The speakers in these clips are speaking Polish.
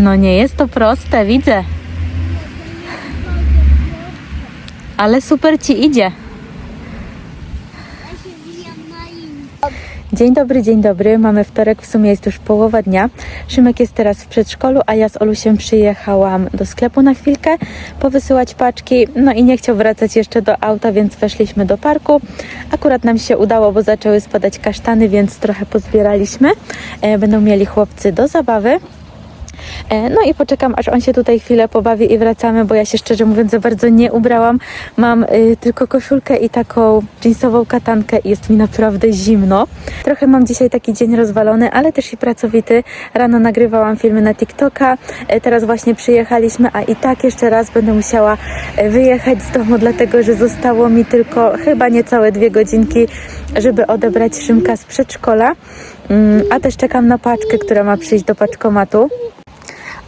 No nie jest to proste, widzę. Ale super ci idzie. Dzień dobry, dzień dobry. Mamy wtorek, w sumie jest już połowa dnia. Szymek jest teraz w przedszkolu, a ja z Olusiem przyjechałam do sklepu na chwilkę powysyłać paczki. No i nie chciał wracać jeszcze do auta, więc weszliśmy do parku. Akurat nam się udało, bo zaczęły spadać kasztany, więc trochę pozbieraliśmy. E, Będą mieli chłopcy do zabawy. E, No i poczekam, aż on się tutaj chwilę pobawi i wracamy, bo ja się szczerze mówiąc za bardzo nie ubrałam. Mam y, tylko koszulkę i taką jeansową katankę i jest mi naprawdę zimno. Trochę mam dzisiaj taki dzień rozwalony, ale też i pracowity. Rano nagrywałam filmy na TikToka, e, teraz właśnie przyjechaliśmy, a i tak jeszcze raz będę musiała e, wyjechać z domu, dlatego że zostało mi tylko chyba niecałe dwie godzinki, żeby odebrać Szymka z przedszkola. Mm, A też czekam na paczkę, która ma przyjść do paczkomatu.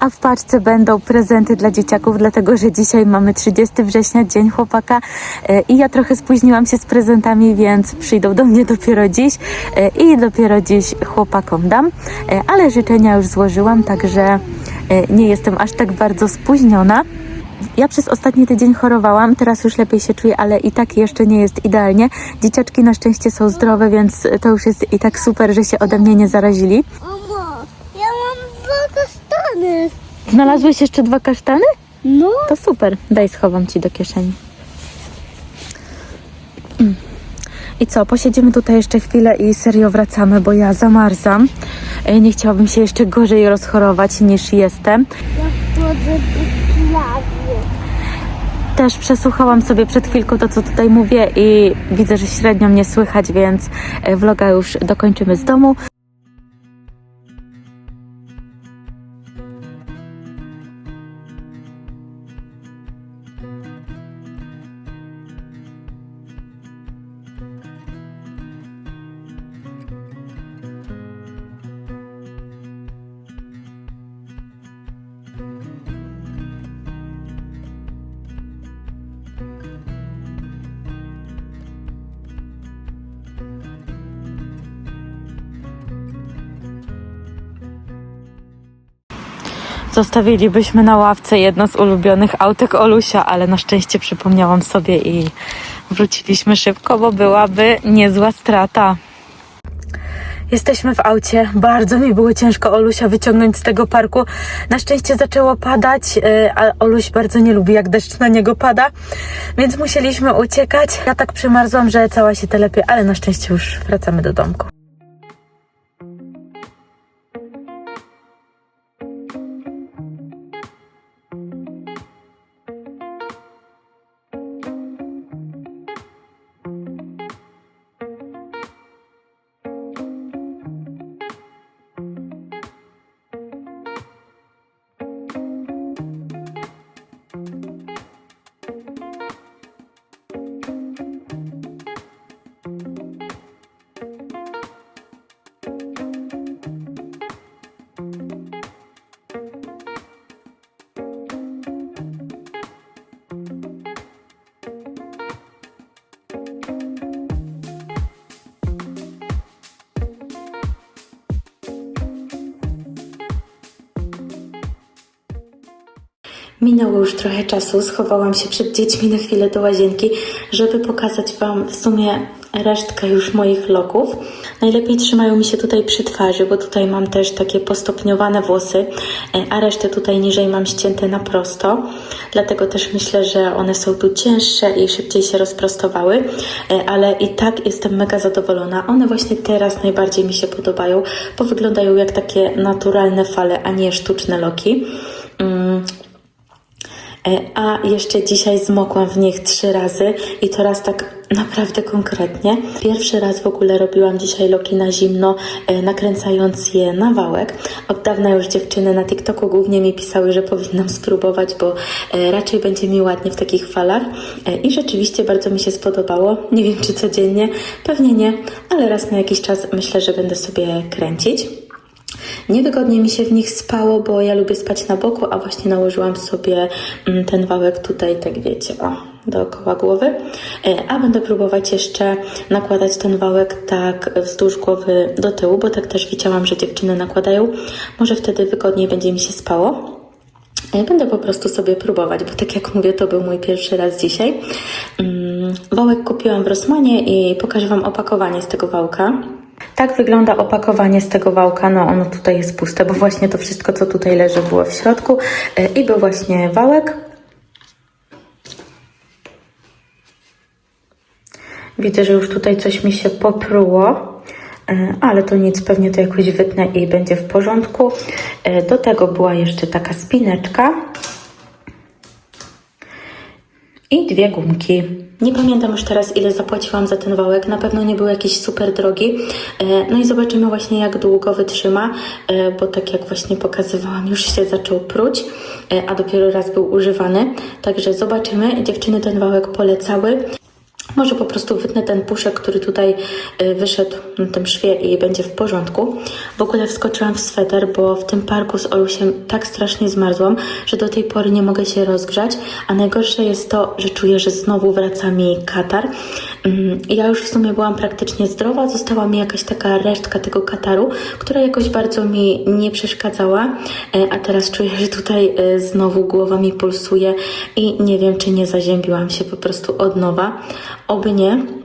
A w paczce będą prezenty dla dzieciaków, dlatego że dzisiaj mamy 30 września, Dzień Chłopaka e, i ja trochę spóźniłam się z prezentami, więc przyjdą do mnie dopiero dziś e, i dopiero dziś chłopakom dam, E, ale życzenia już złożyłam, także nie jestem aż tak bardzo spóźniona. Ja przez ostatni tydzień chorowałam, teraz już lepiej się czuję, ale i tak jeszcze nie jest idealnie. Dzieciaczki na szczęście są zdrowe, więc to już jest i tak super, że się ode mnie nie zarazili. Omo, ja mam dwa kasztany. Znalazłeś jeszcze dwa kasztany? No. To super. Daj, schowam ci do kieszeni. Mm. I co, posiedzimy tutaj jeszcze chwilę i serio wracamy, bo ja zamarzam. E, Nie chciałabym się jeszcze gorzej rozchorować niż jestem. Ja wchodzę do plaży. Też przesłuchałam sobie przed chwilką to, co tutaj mówię i widzę, że średnio mnie słychać, więc e, vloga już dokończymy z domu. Zostawilibyśmy na ławce jedno z ulubionych autek Olusia, ale na szczęście przypomniałam sobie i wróciliśmy szybko, bo byłaby niezła strata. Jesteśmy w aucie. Bardzo mi było ciężko Olusia wyciągnąć z tego parku. Na szczęście zaczęło padać, e, a Oluś bardzo nie lubi, jak deszcz na niego pada, więc musieliśmy uciekać. Ja tak przymarzłam, że cała się telepie, ale na szczęście już wracamy do domku. Minęło już trochę czasu, schowałam się przed dziećmi na chwilę do łazienki, żeby pokazać Wam w sumie resztkę już moich loków. Najlepiej trzymają mi się tutaj przy twarzy, bo tutaj mam też takie postopniowane włosy, e, a resztę tutaj niżej mam ścięte na prosto. Dlatego też myślę, że one są tu cięższe i szybciej się rozprostowały, e, ale i tak jestem mega zadowolona. One właśnie teraz najbardziej mi się podobają, bo wyglądają jak takie naturalne fale, a nie sztuczne loki. E, A jeszcze dzisiaj zmokłam w nich trzy razy i to raz tak naprawdę konkretnie. Pierwszy raz w ogóle robiłam dzisiaj loki na zimno, e, nakręcając je na wałek. Od dawna już dziewczyny na TikToku głównie mi pisały, że powinnam spróbować, bo e, raczej będzie mi ładnie w takich falach. I rzeczywiście bardzo mi się spodobało. Nie wiem czy codziennie, pewnie nie, ale raz na jakiś czas myślę, że będę sobie kręcić. Niewygodnie mi się w nich spało, bo ja lubię spać na boku, a właśnie nałożyłam sobie mm, ten wałek tutaj, tak wiecie, o, dookoła głowy, e, a będę próbować jeszcze nakładać ten wałek tak wzdłuż głowy do tyłu, bo tak też widziałam, że dziewczyny nakładają. Może wtedy wygodniej będzie mi się spało. Ja Będę po prostu sobie próbować, bo tak jak mówię, to był mój pierwszy raz dzisiaj. Mm, Wałek kupiłam w Rosmanie i pokażę Wam opakowanie z tego wałka. Tak wygląda opakowanie z tego wałka. No ono tutaj jest puste, bo właśnie to wszystko, co tutaj leży, było w środku. E, I był właśnie wałek. Widzę, że już tutaj coś mi się popruło, e, ale to nic, pewnie to jakoś wytnę i będzie w porządku. E, Do tego była jeszcze taka spineczka i dwie gumki. Nie pamiętam już teraz, ile zapłaciłam za ten wałek. Na pewno nie był jakiś super drogi. E, No i zobaczymy właśnie, jak długo wytrzyma, e, bo tak jak właśnie pokazywałam, już się zaczął pruć, e, a dopiero raz był używany. Także zobaczymy. Dziewczyny ten wałek polecały. Może po prostu wytnę ten puszek, który tutaj y, wyszedł na tym szwie i będzie w porządku. W ogóle wskoczyłam w sweter, bo w tym parku z Olusiem tak strasznie zmarzłam, że do tej pory nie mogę się rozgrzać. A najgorsze jest to, że czuję, że znowu wraca mi katar. Mm, Ja już w sumie byłam praktycznie zdrowa, została mi jakaś taka resztka tego kataru, która jakoś bardzo mi nie przeszkadzała, E, a teraz czuję, że tutaj e, znowu głowa mi pulsuje i nie wiem, czy nie zaziębiłam się po prostu od nowa. Oby nie.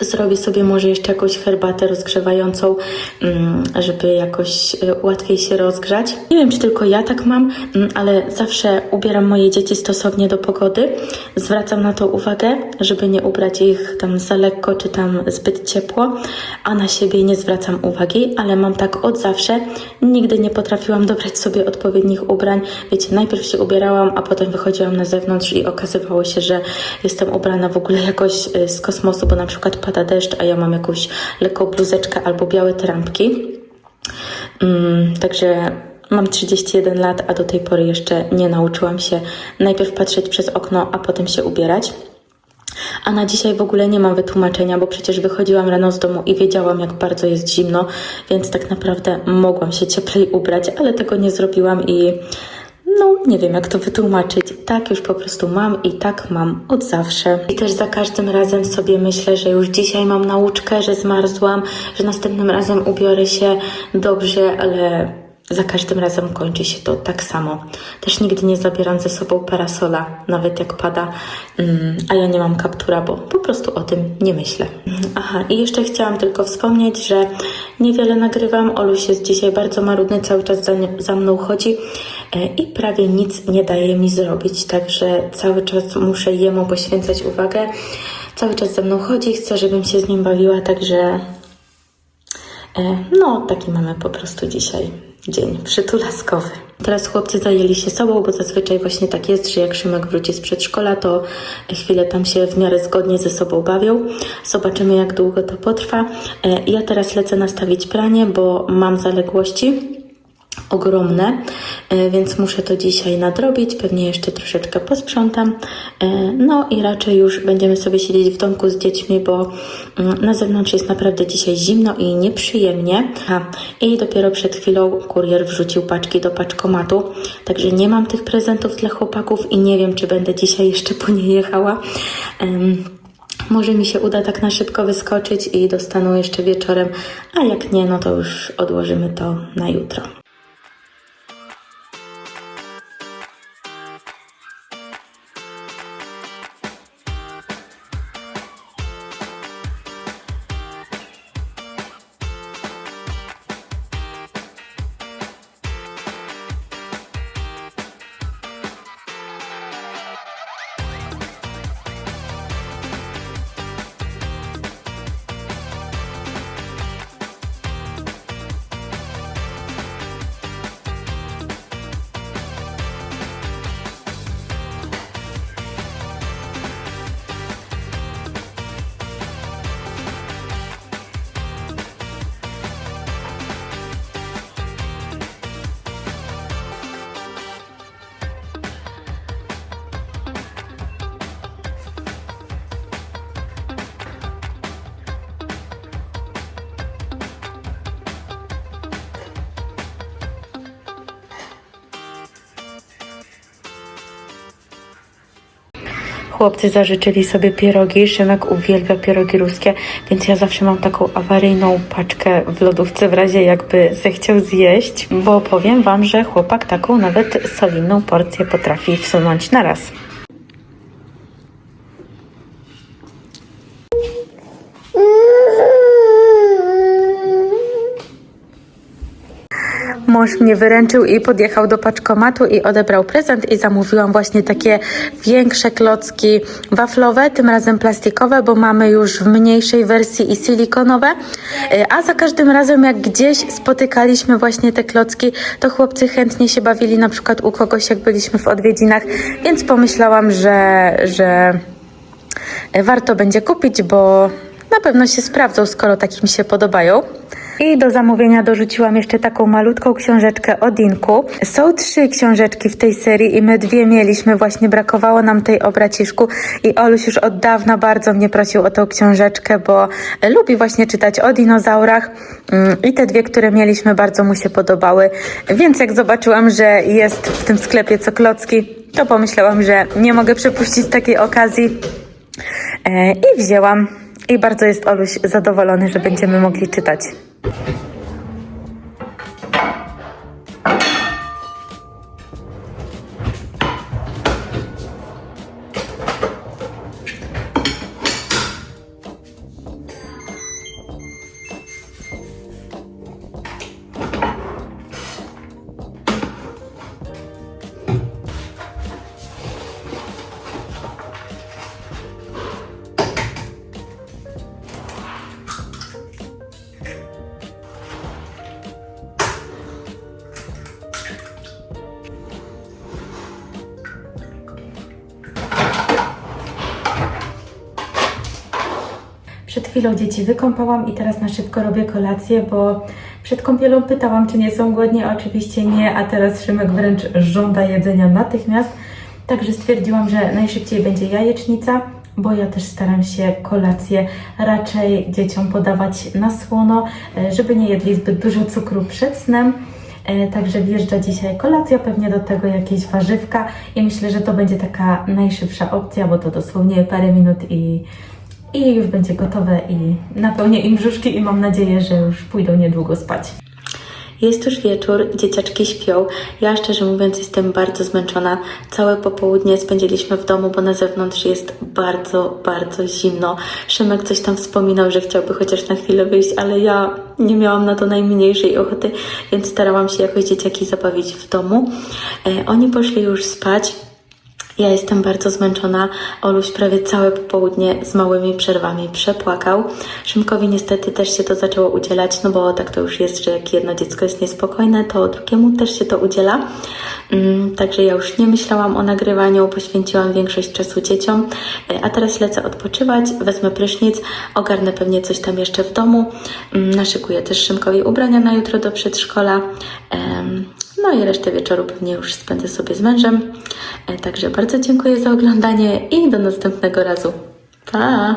Zrobię sobie może jeszcze jakąś herbatę rozgrzewającą, mm, żeby jakoś y, łatwiej się rozgrzać. Nie wiem, czy tylko ja tak mam, mm, ale zawsze ubieram moje dzieci stosownie do pogody. Zwracam na to uwagę, żeby nie ubrać ich tam za lekko, czy tam zbyt ciepło, a na siebie nie zwracam uwagi, ale mam tak od zawsze. Nigdy nie potrafiłam dobrać sobie odpowiednich ubrań. Wiecie, najpierw się ubierałam, a potem wychodziłam na zewnątrz i okazywało się, że jestem ubrana w ogóle jakoś y, z kosmosu, bo na przykład pada deszcz, a ja mam jakąś lekką bluzeczkę albo białe trampki. Mm, także mam 31 lat, a do tej pory jeszcze nie nauczyłam się najpierw patrzeć przez okno, a potem się ubierać. A na dzisiaj w ogóle nie mam wytłumaczenia, bo przecież wychodziłam rano z domu i wiedziałam, jak bardzo jest zimno, więc tak naprawdę mogłam się cieplej ubrać, ale tego nie zrobiłam i no, nie wiem jak to wytłumaczyć. Tak już po prostu mam i tak mam od zawsze. I też za każdym razem sobie myślę, że już dzisiaj mam nauczkę, że zmarzłam, że następnym razem ubiorę się dobrze, ale za każdym razem kończy się to tak samo. Też nigdy nie zabieram ze sobą parasola, nawet jak pada, mm, a ja nie mam kaptura, bo po prostu o tym nie myślę. Aha, i jeszcze chciałam tylko wspomnieć, że niewiele nagrywam. Oluś jest dzisiaj bardzo marudny, cały czas za, za mną chodzi e, i prawie nic nie daje mi zrobić, także cały czas muszę jemu poświęcać uwagę. Cały czas ze mną chodzi, chce, żebym się z nim bawiła, także E, No, taki mamy po prostu dzisiaj dzień przytulaskowy. Teraz chłopcy zajęli się sobą, bo zazwyczaj właśnie tak jest, że jak Szymek wróci z przedszkola, to chwilę tam się w miarę zgodnie ze sobą bawią. Zobaczymy, jak długo to potrwa. E, Ja teraz lecę nastawić pranie, bo mam zaległości ogromne, e, więc muszę to dzisiaj nadrobić. Pewnie jeszcze troszeczkę posprzątam. E, No i raczej już będziemy sobie siedzieć w domku z dziećmi, bo mm, na zewnątrz jest naprawdę dzisiaj zimno i nieprzyjemnie. I dopiero przed chwilą kurier wrzucił paczki do paczkomatu, także nie mam tych prezentów dla chłopaków i nie wiem, czy będę dzisiaj jeszcze po nie jechała. Może mi się uda tak na szybko wyskoczyć i dostaną jeszcze wieczorem, a jak nie, no to już odłożymy to na jutro. Chłopcy zażyczyli sobie pierogi. Szymek uwielbia pierogi ruskie, więc ja zawsze mam taką awaryjną paczkę w lodówce w razie jakby zechciał zjeść, bo powiem Wam, że chłopak taką nawet solidną porcję potrafi wsunąć na raz. Mąż mnie wyręczył i podjechał do paczkomatu i odebrał prezent i zamówiłam właśnie takie większe klocki waflowe, tym razem plastikowe, bo mamy już w mniejszej wersji i silikonowe, Y, a za każdym razem jak gdzieś spotykaliśmy właśnie te klocki, to chłopcy chętnie się bawili na przykład u kogoś jak byliśmy w odwiedzinach, więc pomyślałam, że, że warto będzie kupić, bo na pewno się sprawdzą, skoro tak im się podobają. I do zamówienia dorzuciłam jeszcze taką malutką książeczkę o Dinku. Są trzy książeczki w tej serii i my dwie mieliśmy, właśnie brakowało nam tej o braciszku i Oluś już od dawna bardzo mnie prosił o tą książeczkę, bo lubi właśnie czytać o dinozaurach Mm, i te dwie, które mieliśmy bardzo mu się podobały, więc jak zobaczyłam, że jest w tym sklepie co klocki, to pomyślałam, że nie mogę przepuścić takiej okazji E, I wzięłam. I bardzo jest Oluś zadowolony, że będziemy mogli czytać. Przed chwilą dzieci wykąpałam i teraz na szybko robię kolację, bo przed kąpielą pytałam, czy nie są głodni. Oczywiście nie, a teraz Szymek wręcz żąda jedzenia natychmiast. Także stwierdziłam, że najszybciej będzie jajecznica, bo ja też staram się kolację raczej dzieciom podawać na słono, e, żeby nie jedli zbyt dużo cukru przed snem. E, Także wjeżdża dzisiaj kolacja, pewnie do tego jakieś warzywka i myślę, że to będzie taka najszybsza opcja, bo to dosłownie parę minut i, i już będzie gotowe i napełnię im brzuszki i mam nadzieję, że już pójdą niedługo spać. Jest już wieczór, dzieciaczki śpią. Ja szczerze mówiąc jestem bardzo zmęczona. Całe popołudnie spędziliśmy w domu, bo na zewnątrz jest bardzo, bardzo zimno. Szymek coś tam wspominał, że chciałby chociaż na chwilę wyjść, ale ja nie miałam na to najmniejszej ochoty, więc starałam się jakoś dzieciaki zabawić w domu. E, oni poszli już spać. Ja jestem bardzo zmęczona. Oluś prawie całe popołudnie z małymi przerwami przepłakał. Szymkowi niestety też się to zaczęło udzielać, no bo tak to już jest, że jak jedno dziecko jest niespokojne, to drugiemu też się to udziela. Mm, Także ja już nie myślałam o nagrywaniu, poświęciłam większość czasu dzieciom, E, a teraz lecę odpoczywać, wezmę prysznic, ogarnę pewnie coś tam jeszcze w domu, Mm, naszykuję też Szymkowi ubrania na jutro do przedszkola. No i resztę wieczoru pewnie już spędzę sobie z mężem. E, Także bardzo dziękuję za oglądanie i do następnego razu. Pa!